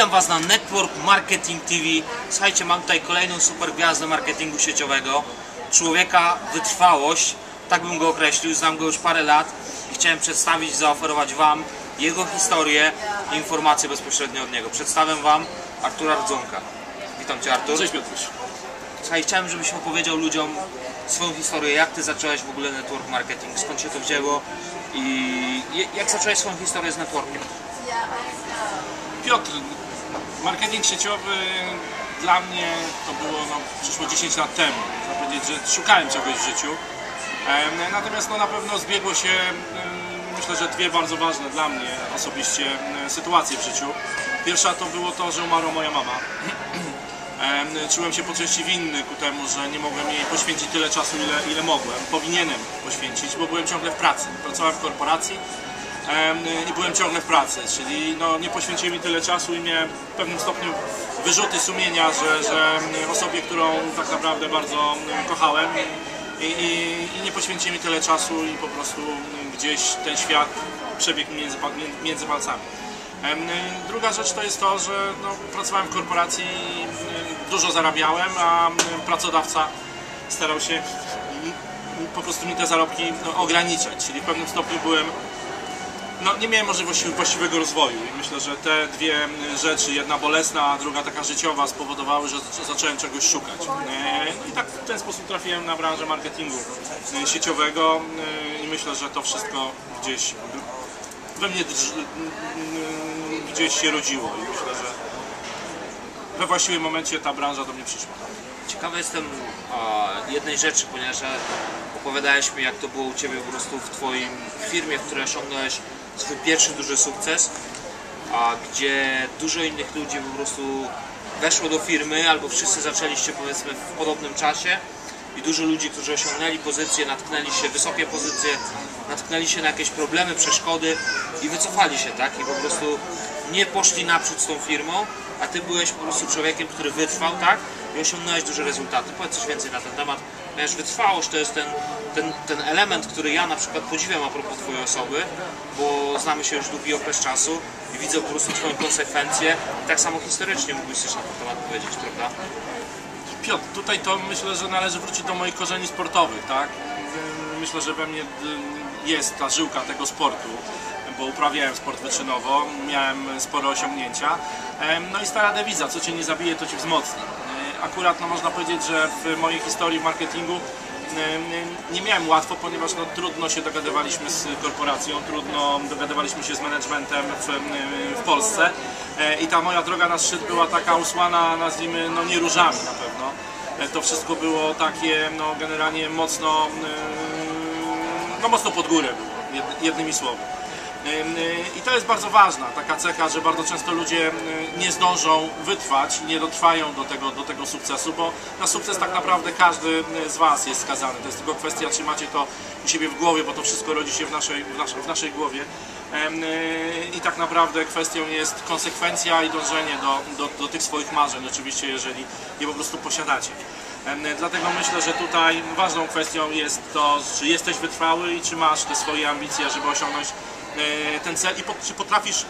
Witam Was na Network Marketing TV. Słuchajcie, mam tutaj kolejną super gwiazdę marketingu sieciowego. Człowieka wytrwałość, tak bym go określił, znam go już parę lat i chciałem przedstawić, zaoferować Wam jego historię i informacje bezpośrednio od niego. Przedstawiam Wam Artura Rdzonka. Witam Cię Artur. Cześć Piotruś. Słuchaj, chciałem, żebyś opowiedział ludziom swoją historię, jak Ty zacząłeś w ogóle network marketing, skąd się to wzięło i jak zacząłeś swoją historię z networkiem. Piotr, marketing sieciowy dla mnie to było no, przyszło 10 lat temu. Można powiedzieć, że szukałem czegoś w życiu. Natomiast no, na pewno zbiegło się myślę, że dwie bardzo ważne dla mnie osobiście sytuacje w życiu. Pierwsza to było to, że umarła moja mama. Em, Czułem się po części winny ku temu, że nie mogłem jej poświęcić tyle czasu, ile, ile mogłem. Powinienem poświęcić, bo byłem ciągle w pracy. Pracowałem w korporacji i byłem ciągle w pracy, czyli no, nie poświęciłem mi tyle czasu i miałem w pewnym stopniu wyrzuty sumienia, że, że osobie, którą tak naprawdę bardzo em, kochałem i, i, i nie poświęciłem mi tyle czasu i po prostu gdzieś ten świat przebiegł między, między palcami. Druga rzecz to jest to, że no, pracowałem w korporacji, dużo zarabiałem, a pracodawca starał się po prostu mi te zarobki no, ograniczać, czyli w pewnym stopniu byłem no, nie miałem możliwości właściwego rozwoju i myślę, że te dwie rzeczy, jedna bolesna, a druga taka życiowa spowodowały, że zac- zacząłem czegoś szukać. E, I tak w ten sposób trafiłem na branżę marketingu e, sieciowego e, i myślę, że to wszystko gdzieś we mnie gdzieś się rodziło i myślę, że we właściwym momencie ta branża do mnie przyszła. Ciekawy jestem jednej rzeczy, ponieważ opowiadałeś mi, jak to było u Ciebie po prostu w Twoim firmie, w której osiągnąłeś swój pierwszy duży sukces, a gdzie dużo innych ludzi po prostu weszło do firmy, albo wszyscy zaczęliście powiedzmy w podobnym czasie i dużo ludzi, którzy osiągnęli pozycje, natknęli się, wysokie pozycje, natknęli się na jakieś problemy, przeszkody i wycofali się, tak? I po prostu nie poszli naprzód z tą firmą, a Ty byłeś po prostu człowiekiem, który wytrwał, tak? I osiągnąłeś duże rezultaty. Powiedz coś więcej na ten temat. Ponieważ wytrwałość to jest ten, ten, ten element, który ja na przykład podziwiam a propos Twojej osoby, bo znamy się już długi okres czasu i widzę po prostu Twoją konsekwencję. I tak samo historycznie mógłbyś coś na ten temat powiedzieć, prawda? Piotr, tutaj to myślę, że należy wrócić do moich korzeni sportowych, tak? Myślę, że we mnie y, jest ta żyłka tego sportu, bo uprawiałem sport wyczynowo, miałem spore osiągnięcia. No i stara dewiza, co cię nie zabije, to cię wzmocni. Y, Akurat no, można powiedzieć, że w mojej historii w marketingu nie miałem łatwo, ponieważ no, trudno się dogadywaliśmy z korporacją, trudno dogadywaliśmy się z managementem w, w Polsce E, i ta moja droga na szczyt była taka usłana, nazwijmy, no nie różami na pewno. E, To wszystko było takie, no generalnie mocno, e, no mocno pod górę było, jed- jednymi słowy. E, I to jest bardzo ważna taka cecha, że bardzo często ludzie nie zdążą wytrwać, nie dotrwają do tego, do tego sukcesu, bo na sukces tak naprawdę każdy z Was jest skazany. To jest tylko kwestia, czy macie to u siebie w głowie, bo to wszystko rodzi się w naszej, w naszej, w naszej głowie. Y, I tak naprawdę kwestią jest konsekwencja i dążenie do, do, do tych swoich marzeń, oczywiście jeżeli je po prostu posiadacie. Dlatego myślę, że tutaj ważną kwestią jest to, czy jesteś wytrwały i czy masz te swoje ambicje, żeby osiągnąć e, ten cel i czy potrafisz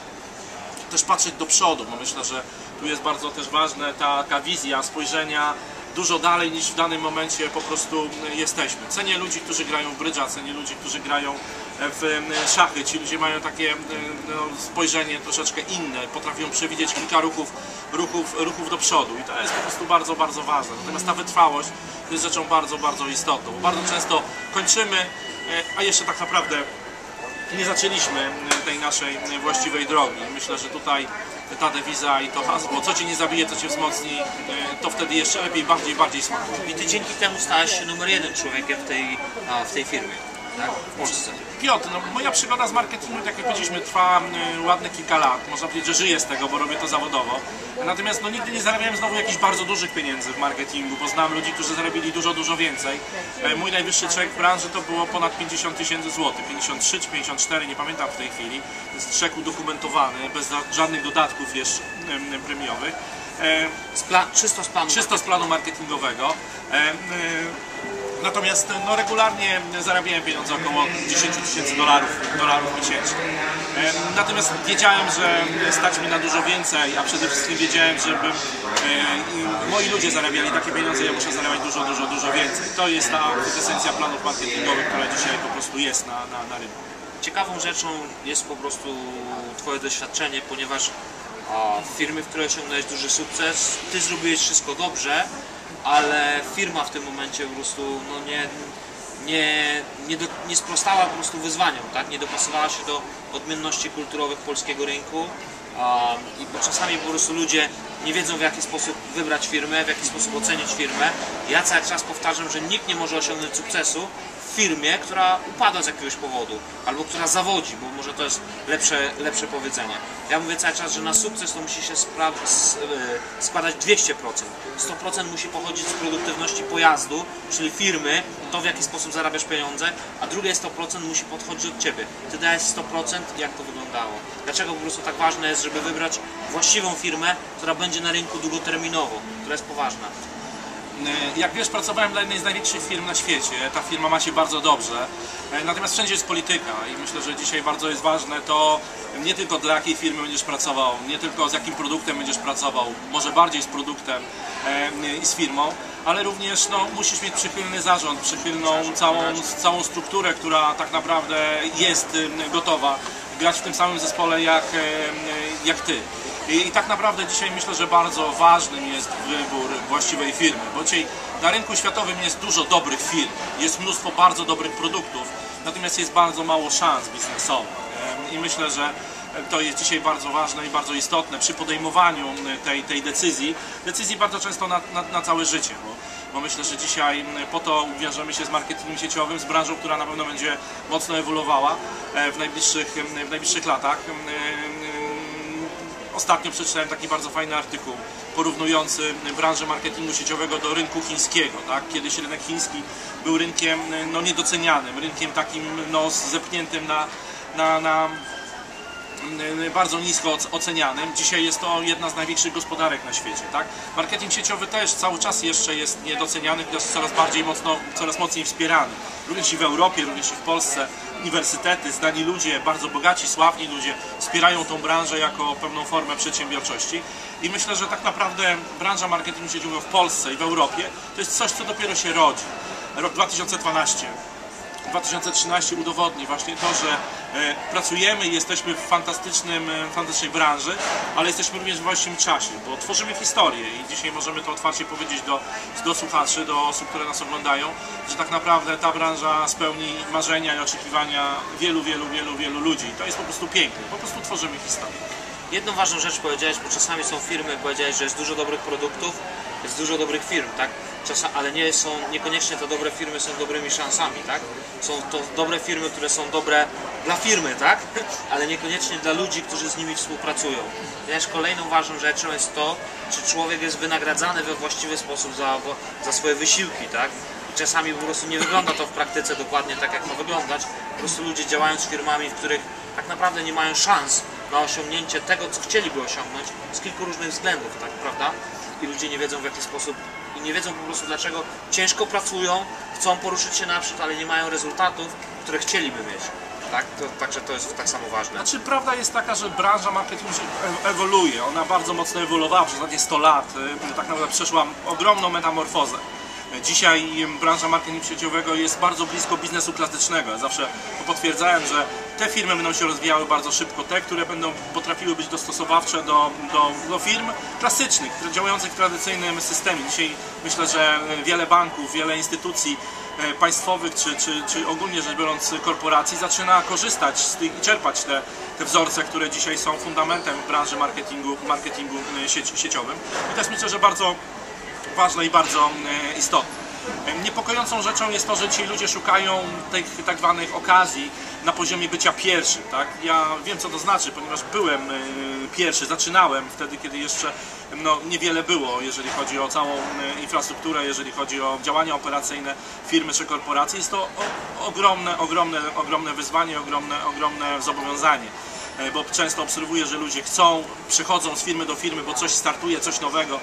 też patrzeć do przodu, bo myślę, że tu jest bardzo też ważna ta, wizja spojrzenia dużo dalej niż w danym momencie po prostu jesteśmy. Cenię ludzi, którzy grają w brydża, cenię ludzi, którzy grają w szachy. Ci ludzie mają takie no, spojrzenie troszeczkę inne, potrafią przewidzieć kilka ruchów, ruchów, ruchów do przodu i to jest po prostu bardzo, bardzo ważne. Natomiast ta wytrwałość jest rzeczą bardzo, bardzo istotną. Bardzo często kończymy, e, a jeszcze tak naprawdę nie zaczęliśmy tej naszej właściwej drogi. Myślę, że tutaj ta dewiza i to hasło, co cię nie zabije, to cię wzmocni, e, to wtedy jeszcze lepiej, bardziej, bardziej smakuje. I Ty dzięki temu stałeś się numer jeden człowiekiem w tej, w tej firmie, tak? Piotr, no, moja przygoda z marketingiem, tak jak powiedzieliśmy, trwa y, ładne kilka lat. Można powiedzieć, że żyję z tego, bo robię to zawodowo. Natomiast no, nigdy nie zarabiałem znowu jakichś bardzo dużych pieniędzy w marketingu, bo znam ludzi, którzy zarobili dużo, dużo więcej. E, Mój najwyższy czek w branży to było ponad 50 tysięcy złotych, 53 czy 54, nie pamiętam w tej chwili. To jest czek udokumentowany, bez żadnych dodatków jeszcze em, premiowych. E, Z czysto z planu. czysto z planu marketingowego. E, y, Natomiast no, regularnie zarabiałem pieniądze około 10 tysięcy dolarów, dolarów miesięcznie. E, Natomiast wiedziałem, że stać mi na dużo więcej, a przede wszystkim wiedziałem, żeby e, moi ludzie zarabiali takie pieniądze, ja muszę zarabiać dużo, dużo, dużo więcej. To jest ta esencja planów marketingowych, która dzisiaj po prostu jest na, na, na rynku. Ciekawą rzeczą jest po prostu Twoje doświadczenie, ponieważ a, w firmie, w której osiągnąłeś duży sukces, Ty zrobiłeś wszystko dobrze, ale firma w tym momencie po prostu no nie, nie, nie, do, nie sprostała po prostu wyzwaniom, tak? nie dopasowała się do odmienności kulturowych polskiego rynku i bo czasami po prostu ludzie nie wiedzą w jaki sposób wybrać firmę, w jaki sposób ocenić firmę. Ja cały czas powtarzam, że nikt nie może osiągnąć sukcesu firmie, która upada z jakiegoś powodu, albo która zawodzi, bo może to jest lepsze, lepsze powiedzenie. Ja mówię cały czas, że na sukces to musi się e, składać 200%. 100% musi pochodzić z produktywności pojazdu, czyli firmy, to w jaki sposób zarabiasz pieniądze, a drugie 100% musi podchodzić od Ciebie. Ty dajesz 100%, jak to wyglądało. Dlaczego po prostu tak ważne jest, żeby wybrać właściwą firmę, która będzie na rynku długoterminowo, która jest poważna. E, Jak wiesz, pracowałem dla jednej z największych firm na świecie. Ta firma ma się bardzo dobrze. E, Natomiast wszędzie jest polityka i myślę, że dzisiaj bardzo jest ważne to nie tylko dla jakiej firmy będziesz pracował, nie tylko z jakim produktem będziesz pracował, może bardziej z produktem e, i z firmą, ale również no, musisz mieć przychylny zarząd, przychylną całą, całą strukturę, która tak naprawdę jest gotowa grać w tym samym zespole jak, jak ty. I, tak naprawdę dzisiaj myślę, że bardzo ważnym jest wybór właściwej firmy, bo dzisiaj na rynku światowym jest dużo dobrych firm, jest mnóstwo bardzo dobrych produktów, natomiast jest bardzo mało szans biznesowych. I myślę, że to jest dzisiaj bardzo ważne i bardzo istotne przy podejmowaniu tej, tej decyzji, decyzji bardzo często na, na, na całe życie, bo, bo myślę, że dzisiaj po to wiążemy się z marketingiem sieciowym, z branżą, która na pewno będzie mocno ewoluowała e, w najbliższych, w najbliższych latach. Ostatnio przeczytałem taki bardzo fajny artykuł porównujący branżę marketingu sieciowego do rynku chińskiego. Tak? Kiedyś rynek chiński był rynkiem no, niedocenianym, rynkiem takim no, zepchniętym na, na, na bardzo nisko oc- ocenianym. Dzisiaj jest to jedna z największych gospodarek na świecie. Tak? Marketing sieciowy też cały czas jeszcze jest niedoceniany, jest coraz bardziej mocno, coraz mocniej wspierany. Również i w Europie, również i w Polsce uniwersytety, znani ludzie, bardzo bogaci, sławni ludzie wspierają tą branżę jako pewną formę przedsiębiorczości. I myślę, że tak naprawdę branża marketingu sieciowego w Polsce i w Europie to jest coś, co dopiero się rodzi. Rok 2012 2013 udowodni właśnie to, że e, pracujemy i jesteśmy w fantastycznym, e, fantastycznej branży, ale jesteśmy również w właściwym czasie, bo tworzymy historię i dzisiaj możemy to otwarcie powiedzieć do, do słuchaczy, do osób, które nas oglądają, że tak naprawdę ta branża spełni marzenia i oczekiwania wielu, wielu, wielu, wielu ludzi. To jest po prostu piękne, po prostu tworzymy historię. Jedną ważną rzecz powiedziałeś, bo czasami są firmy, powiedziałeś, że jest dużo dobrych produktów, jest dużo dobrych firm, tak? Czasa, ale nie są, niekoniecznie te dobre firmy są dobrymi szansami, tak? Są to dobre firmy, które są dobre dla firmy, tak? Ale niekoniecznie dla ludzi, którzy z nimi współpracują. Ponieważ kolejną ważną rzeczą jest to, czy człowiek jest wynagradzany we właściwy sposób za, za swoje wysiłki, tak? I czasami po prostu nie wygląda to w praktyce dokładnie tak, jak ma wyglądać. Po prostu ludzie działają z firmami, w których tak naprawdę nie mają szans na osiągnięcie tego, co chcieliby osiągnąć z kilku różnych względów, tak, prawda? I ludzie nie wiedzą w jaki sposób i nie wiedzą po prostu dlaczego ciężko pracują, chcą poruszyć się naprzód, ale nie mają rezultatów, które chcieliby mieć. Tak? To, także to jest tak samo ważne. Znaczy, prawda jest taka, że branża marketingu ewoluuje. Ona bardzo mocno ewoluowała przez ostatnie 100 lat. Y, Tak naprawdę przeszła ogromną metamorfozę. Dzisiaj branża marketingu sieciowego jest bardzo blisko biznesu klasycznego. Zawsze potwierdzałem, że te firmy będą się rozwijały bardzo szybko, te, które będą potrafiły być dostosowawcze do, do, do firm klasycznych, działających w tradycyjnym systemie. Dzisiaj myślę, że wiele banków, wiele instytucji e, państwowych czy, czy, czy ogólnie rzecz biorąc korporacji zaczyna korzystać z tych i czerpać te, te wzorce, które dzisiaj są fundamentem branży marketingu, marketingu e, sieci, sieciowym. I jest myślę, że bardzo ważne i bardzo e, istotne. E, Niepokojącą rzeczą jest to, że ci ludzie szukają tych tak zwanych okazji na poziomie bycia pierwszym. Tak? Ja wiem, co to znaczy, ponieważ byłem e, pierwszy, zaczynałem wtedy, kiedy jeszcze no, niewiele było, jeżeli chodzi o całą infrastrukturę, jeżeli chodzi o działania operacyjne firmy czy korporacji. Jest to ogromne, ogromne, ogromne wyzwanie, ogromne, ogromne zobowiązanie bo często obserwuję, że ludzie chcą, przechodzą z firmy do firmy, bo coś startuje, coś nowego,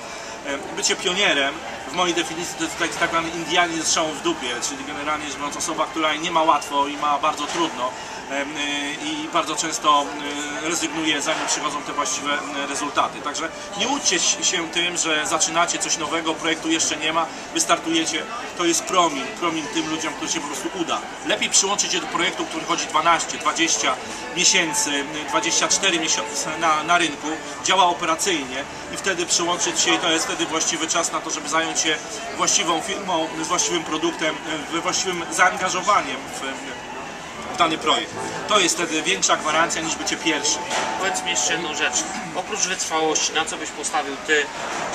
bycie pionierem w mojej definicji to jest tak, tak zwany Indianin z w dupie, czyli generalnie rzecz biorąc osoba, która nie ma łatwo i ma bardzo trudno i bardzo często y, rezygnuje zanim przychodzą te właściwe y, rezultaty. Także nie łudźcie się tym, że zaczynacie coś nowego, projektu jeszcze nie ma, wystartujecie, to jest promin, promin tym ludziom, którzy się po prostu uda. Lepiej przyłączyć się do projektu, który chodzi 12, 20 miesięcy, y, 24 miesiące na, na rynku, działa operacyjnie i wtedy przyłączyć się i to jest wtedy właściwy czas na to, żeby zająć się właściwą firmą, właściwym produktem, y, właściwym zaangażowaniem w, dany projekt. To jest wtedy większa gwarancja niż bycie pierwszym. Powiedz mi jeszcze jedną rzecz. Oprócz wytrwałości, na co byś postawił ty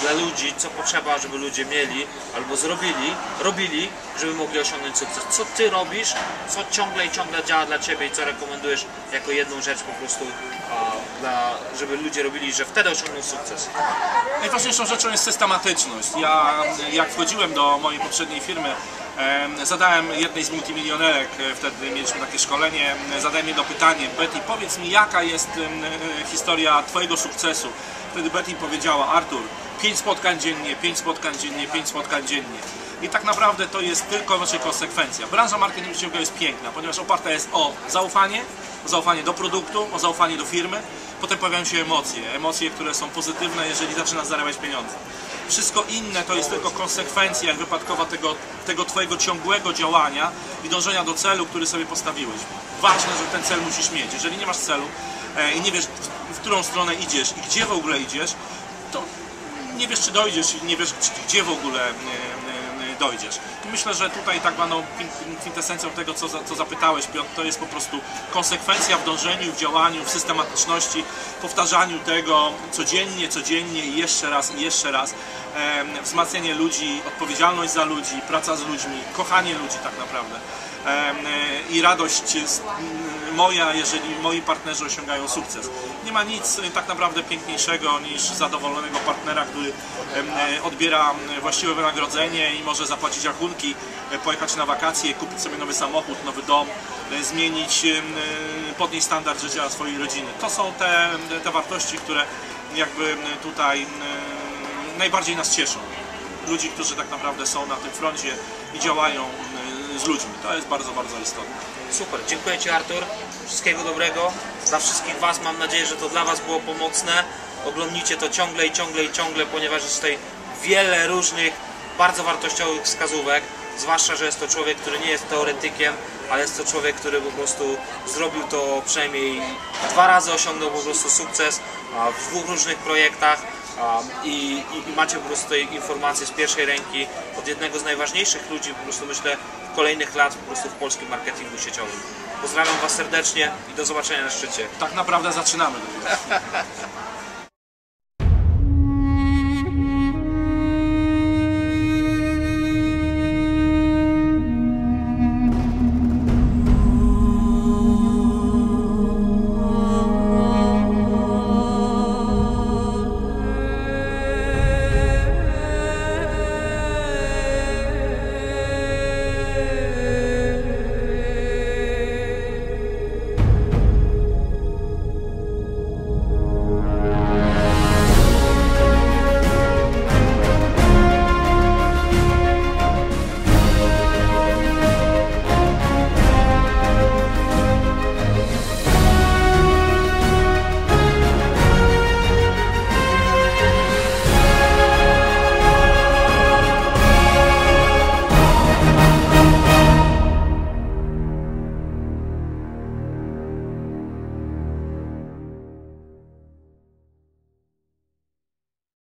dla ludzi, co potrzeba, żeby ludzie mieli albo zrobili, robili, żeby mogli osiągnąć sukces? Co ty robisz, co ciągle i ciągle działa dla ciebie i co rekomendujesz jako jedną rzecz po prostu, dla, żeby ludzie robili, że wtedy osiągną sukces? Najważniejszą rzeczą jest systematyczność. Ja jak wchodziłem do mojej poprzedniej firmy, em, zadałem jednej z multimilionerek, e, wtedy mieliśmy takie szkolenie, zadałem jedno pytanie, Betty powiedz mi jaka jest e, historia Twojego sukcesu. Wtedy Betty powiedziała, Artur, 5 spotkań dziennie, 5 spotkań dziennie, 5 spotkań dziennie. I tak naprawdę to jest tylko nasza konsekwencja. Branża marketingu sieciowego jest piękna, ponieważ oparta jest o zaufanie, o zaufanie do produktu, o zaufanie do firmy. Potem pojawiają się emocje, emocje, które są pozytywne, jeżeli zaczynasz zarabiać pieniądze. Wszystko inne to jest tylko konsekwencja wypadkowa tego, tego Twojego ciągłego działania i dążenia do celu, który sobie postawiłeś. Ważne, że ten cel musisz mieć. Jeżeli nie masz celu e, i nie wiesz, w, którą stronę idziesz i gdzie w ogóle idziesz, to nie wiesz, czy dojdziesz i nie wiesz, gdzie w ogóle e, dojdziesz. I myślę, że tutaj tak zwaną kwin- kwintesencją tego, co, co zapytałeś, Piotr, to jest po prostu konsekwencja w dążeniu, w działaniu, w systematyczności, powtarzaniu tego codziennie, codziennie i jeszcze raz, i jeszcze raz. Em, wzmacnianie ludzi, odpowiedzialność za ludzi, praca z ludźmi, kochanie ludzi tak naprawdę. E, I radość z, moja, jeżeli moi partnerzy osiągają sukces. Nie ma nic e, tak naprawdę piękniejszego niż zadowolonego partnera, który e, odbiera właściwe wynagrodzenie i może zapłacić rachunki, e, pojechać na wakacje, kupić sobie nowy samochód, nowy dom, zmienić, podnieść standard życia swojej rodziny. To są te, te wartości, które jakby tutaj najbardziej nas cieszą. Ludzi, którzy tak naprawdę są na tym froncie i działają z ludźmi. To jest bardzo, bardzo istotne. Super, dziękuję Ci Artur, wszystkiego dobrego. Dla wszystkich Was mam nadzieję, że to dla Was było pomocne. Oglądnijcie to ciągle i ciągle i ciągle, ponieważ jest tutaj wiele różnych, bardzo wartościowych wskazówek. Zwłaszcza, że jest to człowiek, który nie jest teoretykiem, ale jest to człowiek, który po prostu zrobił to przynajmniej dwa razy, osiągnął po prostu sukces w dwóch różnych projektach. I, i, I macie po prostu informacje z pierwszej ręki od jednego z najważniejszych ludzi, po prostu myślę, kolejnych lat po prostu w polskim marketingu sieciowym. Pozdrawiam Was serdecznie i do zobaczenia na szczycie. Tak naprawdę zaczynamy dopiero.